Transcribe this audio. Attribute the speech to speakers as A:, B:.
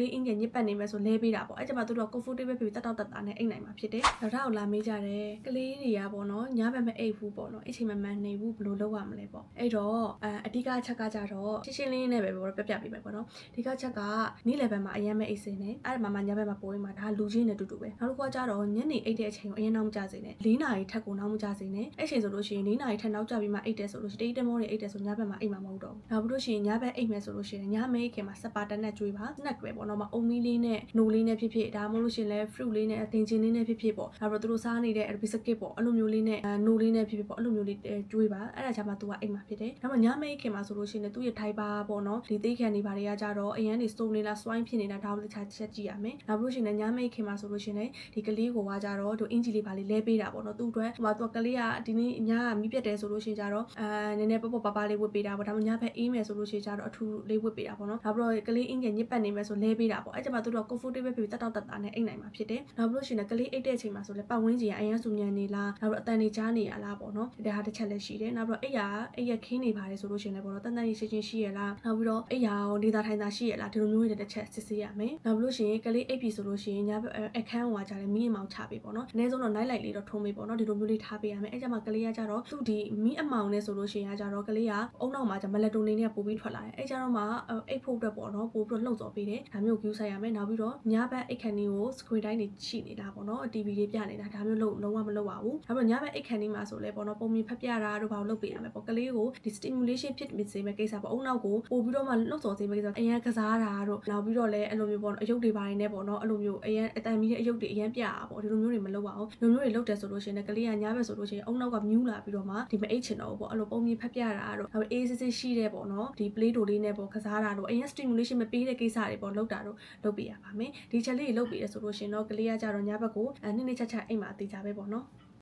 A: လေးအင်္ဂယ်ညစ်ပတ်နေမယ်ဆိုလဲပေးတာပေါ့အဲ့ကျမှသူတို့က comfortable ဖြစ်ပြီးတက်တောက်တက်တာနဲ့အိတ်နိုင်မှာဖြစ်တယ်နောက်ထပ်လာမေးကြတယ်ကလေးတွေကပေါ့နော်ညဘက်မအိတ်ဘူးပေါ့နော်အချိန်မမှန်နေဘူးဘယ်လိုလုပ်ရမလဲပေါ့အဲ့တော့အအဓိကအချက်ကကြတော့ရှင်းရှင်းလင်းလင်းနဲ့ပဲပေါ့ပြပြပေးမယ်ပေါ့နော်အဓိကအချက်ကနေ့လယ်ဘက်မှာအရင်မဲ့အိတ်စင်းနေအဲ့ဒါမှမှညဘက်မှာပိုးရင်မှာဒါလူချင်းနဲ့တူတူပဲနောက်တစ်ခုကကြတော့ညနေအိတ်တဲ့အချိန်ကိုအရင်နောက်မကြစေနဲ့၄နာရီထက်ကိုနောက်မကြစေနဲ့အဲ့ချိန်ဆိုလို့ရှိရင်၄နာရီထက်နောက်ကျပြီးမှအိတ်တယ်ဆိုလို့ရှိရင်တိတ်တမောနေအိတ်တယ်ဆိုညဘက်မှာအိတ်မှာမဟုတ်တော့ဘူးနောက်ပြီးလို့ရှိရင်ညဘက်အိတ်မယ်ဆိုလို့ရှိရင်ညမဲခင်မှာစပါတက်နဲ့ကျွေးပါ snack ပဲပေါ့နော်မအုံမီလေးနဲ့နိုလေးနဲ့ဖြစ်ဖြစ်ဒါမှမဟုတ်လို့ရှိရင်လည်း fruit လေးနဲ့အသင်ချင်းလေးနဲ့ဖြစ်ဖြစ်ပေါ့နောက်ပြီးတော့သူတို့စားနေတဲ့ biscuit ပေါ့အဲ့လိုမျိုးလေးနဲ့နိုလေးနဲ့ဖြစ်ဖြစ်ပေါ့အဲ့လိုမျိုးလေးကျွေးပါအဲ့ဒါကြမှာသူကအိတ်မှာဖြစ်တယ်နောက်မှညမဲခင်မှာဆိုလို့ရှိရင်သူ့ရဲ့ type ပါပေါ့နော်ဒီသိခံနေပါတွေကကြတော့အရန်နေ stone လေးလား swine ဖြစ်နေတာဒါမှမဟုတ်တခြားချက်ကြည့်ရမယ်နောက်ပြီးလို့ရှိရင်ညမဲခင်မှာဆိုလို့ရှိရင်ဒီကလေးကိုကကြတော့သူအင်ဂျီလေးပါလေးလဲပေးတာပေါ့နော်သူ့အတွက်ဟိုမှာသူကကလေးကဒီနေ့ညကမီးပြတ်တယ်ဆိုလို့ရှိရင်ကြတော့အာနည်းနည်းပေါ့ပေါ့ပါပါလေးဝတ်ပေးတာပေါ့ဒါမှညဘက်အေးမယ်ဆိုလို့ရှိရင်ကြတော့အထူးလေးဝတ်ပေးတာပေါ့နော်နောက်ပြီးတော့ကလေးအင်ဂျင်ညစ်ပတ်နေမယ်ဆိုလဲပေးတာပေါ့အဲ့ကျမှသူတို့က comfortable ဖြစ်ပြီးတက်တောက်တက်တာနဲ့အိတ်နိုင်မှာဖြစ်တယ်နောက်ပြီးလို့ရှိရင်ကလေးအိတ်တဲ့အချိန်မှာဆိုလဲပတ်ဝန်းကျင်ကအရန်ဆူညံနေလားနောက်ပြီးအတန်နေကြားနေရလားပေါ့နော်ဒါဟာတစ်ချက်လည်းရှိတယ်နောက်ပြီးတော့အိတ်ရအိတ်ရခင်းနေပါတယ်ဆိုလို့ရှိရင်လည်းပေါ့နော်တန်တန်ရေးရှင်းရှင်းရှိရလားနောက်ပြီးတော့အိတ်ရရောနေသားထိုင်သားရှိရလားဒီလိုမျိုးတွေတစ်ချက်စစ်ဆေးရမယ်နောက်ပြီးလို့ရှိရင်ကလေးအိတ်ပြီဆိုလို့ရှိရင်ညဘက်အခန်းဟွာကြတယ်မိအမောင်ချပေးပေါ့နော်အနည်းဆုံးတော့ night light လေးတော့ထုံးပေးပေါ့နော်ဒီလိုမျိုးလေးထားပေးရမယ်အဲ့ကျမှကလေးကကြတော့သူ့ဒီမိအမောင်နဲ့ဆိုလို့ရှိရင်ကကြတော့ကလေးကအုံနောက်မှာကျမလက်တိုလေးနဲ့ပို့ပြီးထွက်လာတယ်အဲ့ကျတော့မှအိတ်ဖို့အတွက်ပေါ့နော်ပို့ပြီးတော့လှုပ်စော်ပေးတယ်ဒါမျိုး view ဆိုင်ရမယ်နောက်ပြီးတော့ညဘက်အိတ်ခန်းလေးကို screen တိုင်းနေရှိနေတာပေါ့နော် TV လေးပြနေတာဒါမျိုးလုံးလုံးဝမလုပ်ပါဘူးနောက်ပြီးညဘက်အိတ်ခန်းလေးမှာဆိုလဲပေါ့နော်ပုံမြင်ဖက်ပြတာတို့ဘာလို့လုပ်ပေးရမယ်ပေါ့ကလေးကိုဒီ stimulation ဖြစ်မစေမဲ့ကိစ္စပေါ့အုံနောက်ကိုပို့ပြီးတော့မှလှုပ်စော်စေမဲ့ကိစ္စအရန်ကစားတာတို့နောက်ပြီးတော့လဲအဲ့လိုမျိုးပေါ့နော်အယုတ်တွေပိုင်းနဲ့ပေါ့နော်အဲ့လိုမျိုးအရန်အတန်မီတဲ့အယုတ်တွေအရန်ပြတာပေါ့ဒီလိုမျိုးတွေမလုပ်ပါဘူးလိုမျိုးတွေလုပ်တယ်ဆိုလို့ရှိရင်ကလေးကညဘက်ဆိုလို့ရှိရင်အုံနောက်ကမြူးလာပြီးတော့မှဒီမအိတ်ချင်တော့ဘူးပေါ့အဲ့လိုပုံမြင်ဖက်ပြတာတို့နောက်အေးစစ်စစ်ရှိတဲ့ပေါ့နော်ဒီ play တို့လေးနဲ့ပေါ့ကစားတာတို့အရင် stimulation မပေးတဲ့ကိစ္စတွေပေါ့လုပ်တာတို့လုပ်ပေးရပါမယ်ဒီချက်လေးတွေလုပ်ပေးရဆိုလို့ရှိရင်တော့ကလေးကကြတော့ညဘက်ကိုအဲနည်းနည်းချက်ချက်အိမ်မှာအသေးချပဲပေါ့နော်